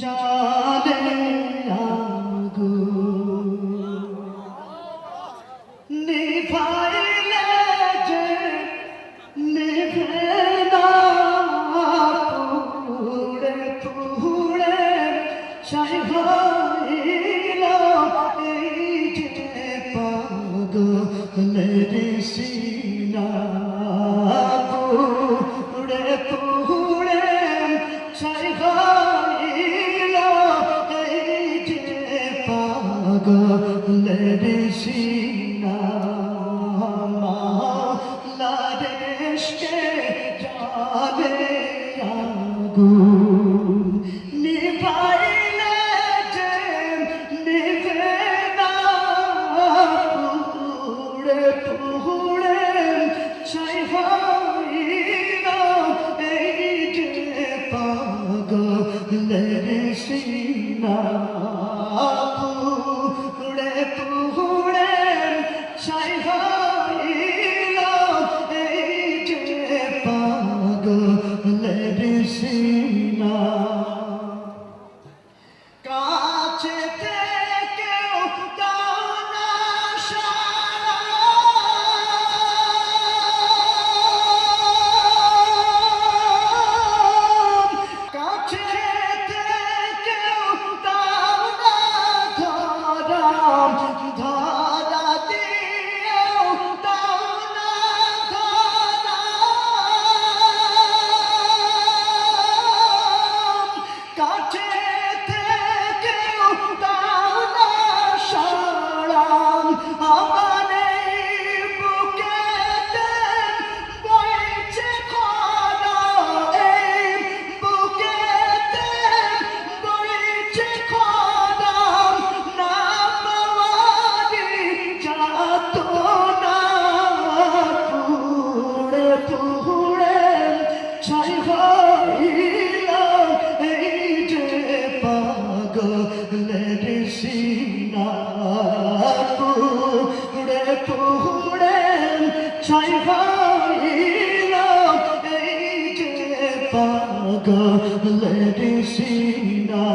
জালে আগু নিভাইলে যে নিভে না পুড়ে পুড়ে সাই ভাইল এই যে পাগলের সিনা। işte Kabe বদলের সিনা তুড়ে তুড়ে ছাই ভাইল এই যে পাগলের সিনা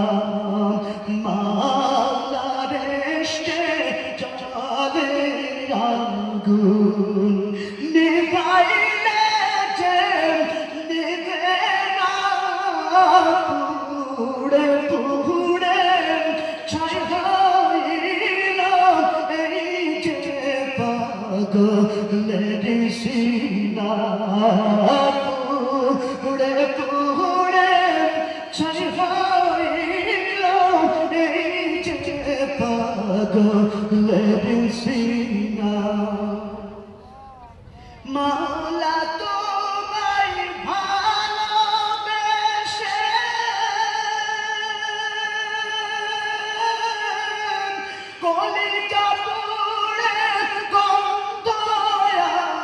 মালারেষ্টে চলে আগুন good living singer. মাওলা তোমায় ভালোবেসে কলিজা পুরে গন্ধ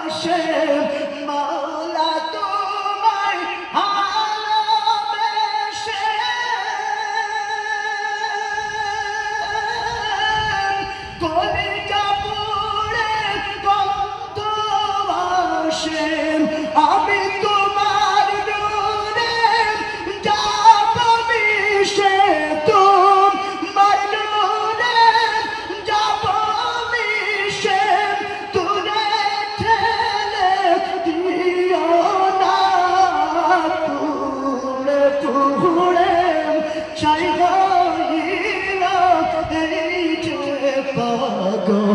আসে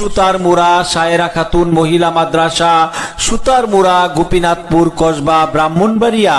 সুতার মুরা সায়রা খাতুন মহিলা মাদ্রাসা সুতার মুরা গোপীনাথপুর কসবা ব্রাহ্মণবাড়িয়া।